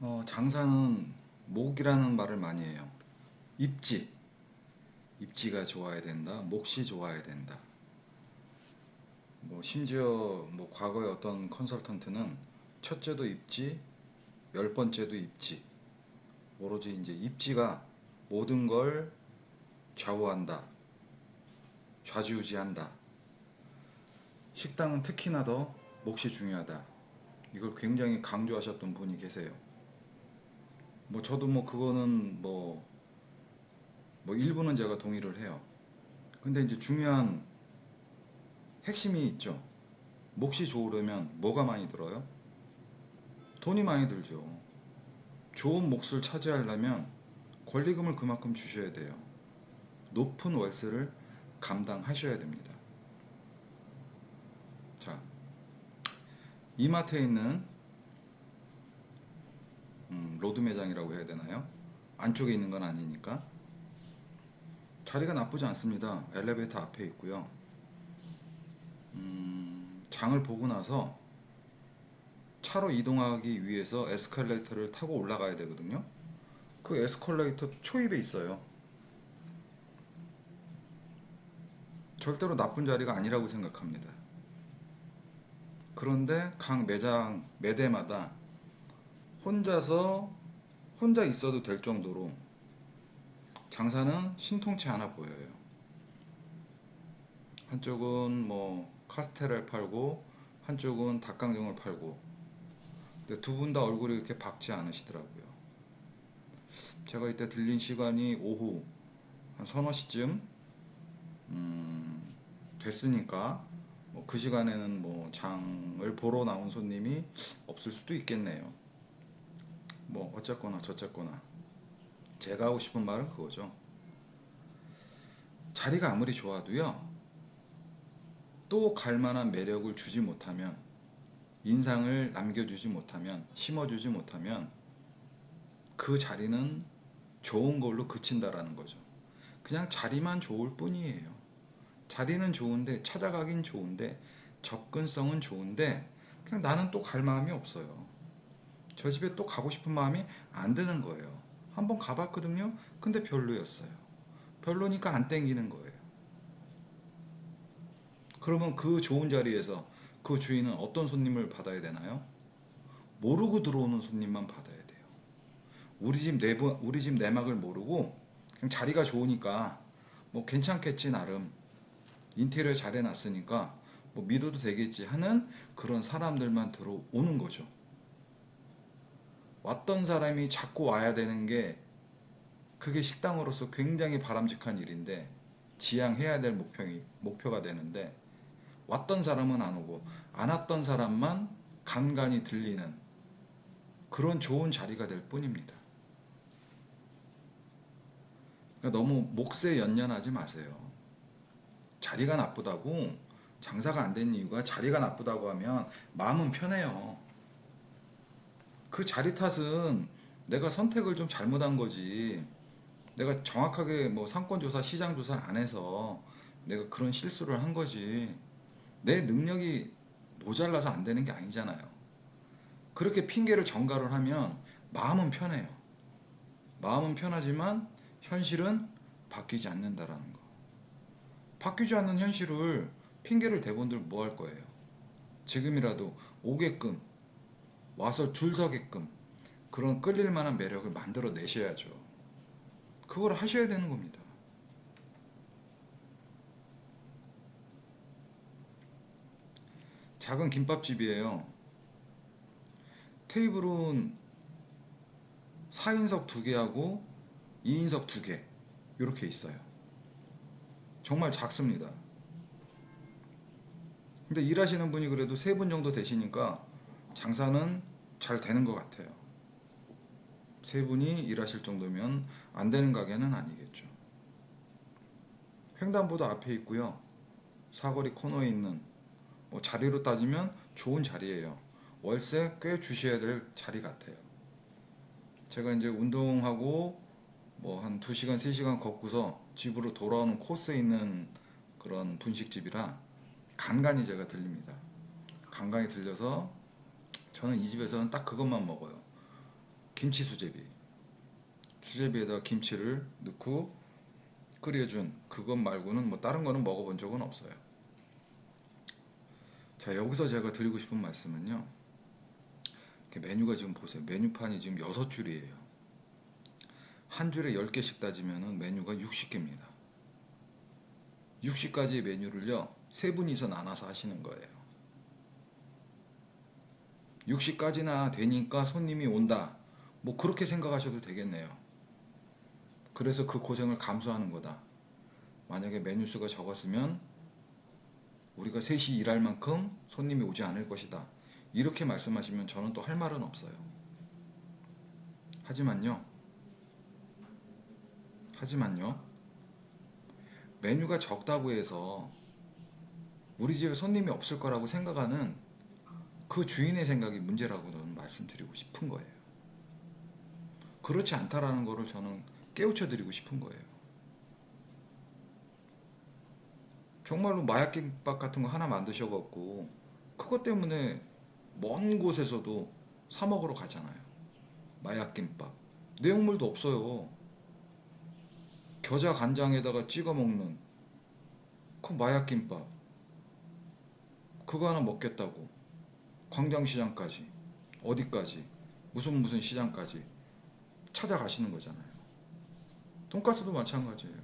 어, 장사는 목이라는 말을 많이 해요. 입지. 입지가 좋아야 된다. 몫이 좋아야 된다. 뭐 심지어 뭐 과거에 어떤 컨설턴트는 첫째도 입지, 열 번째도 입지. 오로지 이제 입지가 모든 걸 좌우한다. 좌지우지한다. 식당은 특히나 더 몫이 중요하다. 이걸 굉장히 강조하셨던 분이 계세요. 뭐 저도 뭐 그거는 뭐, 뭐 일부는 제가 동의를 해요. 근데 이제 중요한 핵심이 있죠. 몫이 좋으려면 뭐가 많이 들어요? 돈이 많이 들죠. 좋은 몫을 차지하려면 권리금을 그만큼 주셔야 돼요. 높은 월세를 감당하셔야 됩니다. 자, 이마트에 있는 음, 로드 매장이라고 해야 되나요? 안쪽에 있는 건 아니니까 자리가 나쁘지 않습니다. 엘리베이터 앞에 있고요. 음, 장을 보고 나서 차로 이동하기 위해서 에스컬레이터를 타고 올라가야 되거든요. 그 에스컬레이터 초입에 있어요. 절대로 나쁜 자리가 아니라고 생각합니다. 그런데 각 매장 매대마다 혼자서 혼자 있어도 될 정도로 장사는 신통치 않아 보여요. 한쪽은 뭐 카스테라를 팔고 한쪽은 닭강정을 팔고 근데 두 분 다 얼굴이 이렇게 밝지 않으시더라고요. 제가 이때 들린 시간이 오후 한 서너 시쯤 음, 됐으니까 뭐 그 시간에는 뭐 장을 보러 나온 손님이 없을 수도 있겠네요. 뭐 어쨌거나 저쨌거나 제가 하고 싶은 말은 그거죠. 자리가 아무리 좋아도요. 또 갈만한 매력을 주지 못하면 인상을 남겨주지 못하면 심어주지 못하면 그 자리는 좋은 걸로 그친다라는 거죠. 그냥 자리만 좋을 뿐이에요. 자리는 좋은데 찾아가긴 좋은데 접근성은 좋은데 그냥 나는 또 갈 마음이 없어요. 저 집에 또 가고 싶은 마음이 안 드는 거예요. 한번 가봤거든요. 근데 별로였어요. 별로니까 안 땡기는 거예요. 그러면 그 좋은 자리에서 그 주인은 어떤 손님을 받아야 되나요? 모르고 들어오는 손님만 받아야 돼요. 우리 집 내부, 우리 집 내막을 모르고 그냥 자리가 좋으니까 뭐 괜찮겠지 나름 인테리어 잘 해놨으니까 뭐 믿어도 되겠지 하는 그런 사람들만 들어오는 거죠. 왔던 사람이 자꾸 와야 되는 게 그게 식당으로서 굉장히 바람직한 일인데 지향해야 될 목표이, 목표가 되는데 왔던 사람은 안 오고 안 왔던 사람만 간간히 들리는 그런 좋은 자리가 될 뿐입니다. 그러니까 너무 몫에 연연하지 마세요. 자리가 나쁘다고 장사가 안 된 이유가 자리가 나쁘다고 하면 마음은 편해요. 그 자리 탓은 내가 선택을 좀 잘못한 거지. 내가 정확하게 뭐 상권조사, 시장조사를 안 해서 내가 그런 실수를 한 거지. 내 능력이 모자라서 안 되는 게 아니잖아요. 그렇게 핑계를 전가를 하면 마음은 편해요. 마음은 편하지만 현실은 바뀌지 않는다라는 거. 바뀌지 않는 현실을 핑계를 대본들 뭐 할 거예요? 지금이라도 오게끔 와서 줄 서게끔 그런 끌릴 만한 매력을 만들어 내셔야죠. 그걸 하셔야 되는 겁니다. 작은 김밥집이에요. 테이블은 4인석 2개하고 2인석 2개 이렇게 있어요. 정말 작습니다. 근데 일하시는 분이 그래도 3분 정도 되시니까 장사는 잘 되는 것 같아요. 세 분이 일하실 정도면 안 되는 가게는 아니겠죠. 횡단보도 앞에 있고요. 사거리 코너에 있는 뭐 자리로 따지면 좋은 자리예요. 월세 꽤 주셔야 될 자리 같아요. 제가 이제 운동하고 뭐 한 2시간, 3시간 걷고서 집으로 돌아오는 코스에 있는 그런 분식집이라 간간히 제가 들립니다. 간간히 들려서 저는 이 집에서는 딱 그것만 먹어요. 김치 수제비. 수제비에다가 김치를 넣고 끓여준 그것 말고는 뭐 다른 거는 먹어본 적은 없어요. 자 여기서 제가 드리고 싶은 말씀은요. 메뉴가 지금 보세요. 메뉴판이 지금 6줄이에요. 한 줄에 10개씩 따지면 메뉴가 60개입니다. 60가지의 메뉴를요. 세 분이서 나눠서 하시는 거예요. 60까지나 되니까 손님이 온다. 뭐 그렇게 생각하셔도 되겠네요. 그래서 그 고생을 감수하는 거다. 만약에 메뉴 수가 적었으면 우리가 셋이 일할 만큼 손님이 오지 않을 것이다. 이렇게 말씀하시면 저는 또 할 말은 없어요. 하지만요. 하지만요. 메뉴가 적다고 해서 우리 집에 손님이 없을 거라고 생각하는 그 주인의 생각이 문제라고 저는 말씀드리고 싶은 거예요. 그렇지 않다라는 거를 저는 깨우쳐 드리고 싶은 거예요. 정말로 마약김밥 같은 거 하나 만드셔갖고 그것 때문에 먼 곳에서도 사 먹으러 가잖아요. 마약김밥. 내용물도 없어요. 겨자 간장에다가 찍어 먹는 그 마약김밥. 그거 하나 먹겠다고. 광장시장까지. 어디까지. 무슨 무슨 시장까지. 찾아가시는 거잖아요. 돈가스도 마찬가지예요.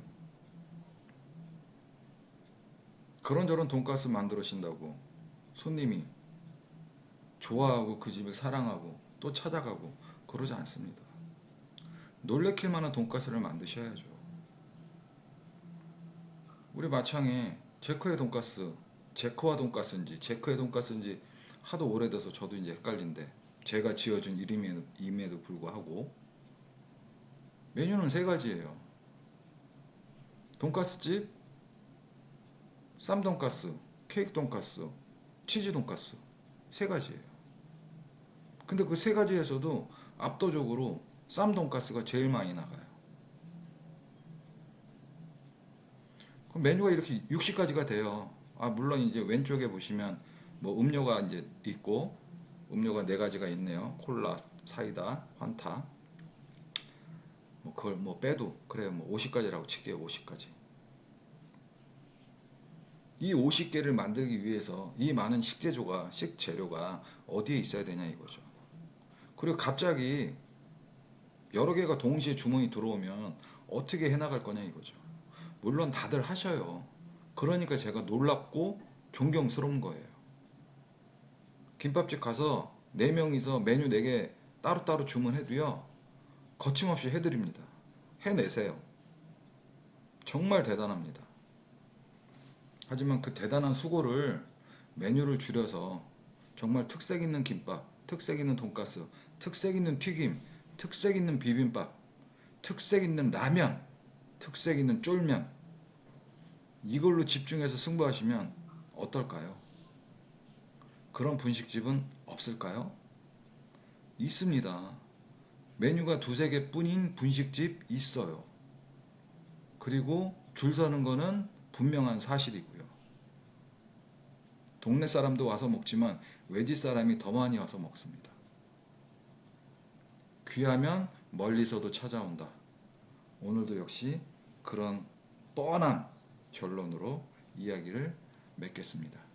그런저런 돈가스 만들으신다고 손님이 좋아하고 그 집을 사랑하고 또 찾아가고 그러지 않습니다. 놀래킬 만한 돈가스를 만드셔야죠. 우리 마창에 제커의 돈가스, 제커와 돈가스인지 제커의 돈가스인지 하도 오래돼서 저도 이제 헷갈린데 제가 지어준 이름임에도 불구하고 메뉴는 세 가지예요. 돈가스집, 쌈돈가스, 케이크 돈가스, 치즈 돈가스 세 가지예요. 근데 그 세 가지에서도 압도적으로 쌈 돈가스가 제일 많이 나가요. 그럼 메뉴가 이렇게 60가지가 돼요. 아 물론 이제 왼쪽에 보시면 뭐 음료가 이제 있고 음료가 네 가지가 있네요. 콜라, 사이다, 환타. 뭐 그걸 뭐 빼도 그래요. 뭐 50가지라고 칠게요. 50가지. 이 50개를 만들기 위해서 이 많은 식재료가 식재료가 어디에 있어야 되냐 이거죠. 그리고 갑자기 여러 개가 동시에 주문이 들어오면 어떻게 해나갈 거냐 이거죠. 물론 다들 하셔요. 그러니까 제가 놀랍고 존경스러운 거예요. 김밥집 가서 4명이서 메뉴 4개 따로따로 주문해도요. 거침없이 해드립니다. 해내세요. 정말 대단합니다. 하지만 그 대단한 수고를 메뉴를 줄여서 정말 특색 있는 김밥, 특색 있는 돈가스, 특색 있는 튀김, 특색 있는 비빔밥, 특색 있는 라면, 특색 있는 쫄면 이걸로 집중해서 승부하시면 어떨까요? 그런 분식집은 없을까요? 있습니다. 메뉴가 두세 개 뿐인 분식집 있어요. 그리고 줄 서는 거는 분명한 사실이고요. 동네 사람도 와서 먹지만 외지 사람이 더 많이 와서 먹습니다. 귀하면 멀리서도 찾아온다. 오늘도 역시 그런 뻔한 결론으로 이야기를 맺겠습니다.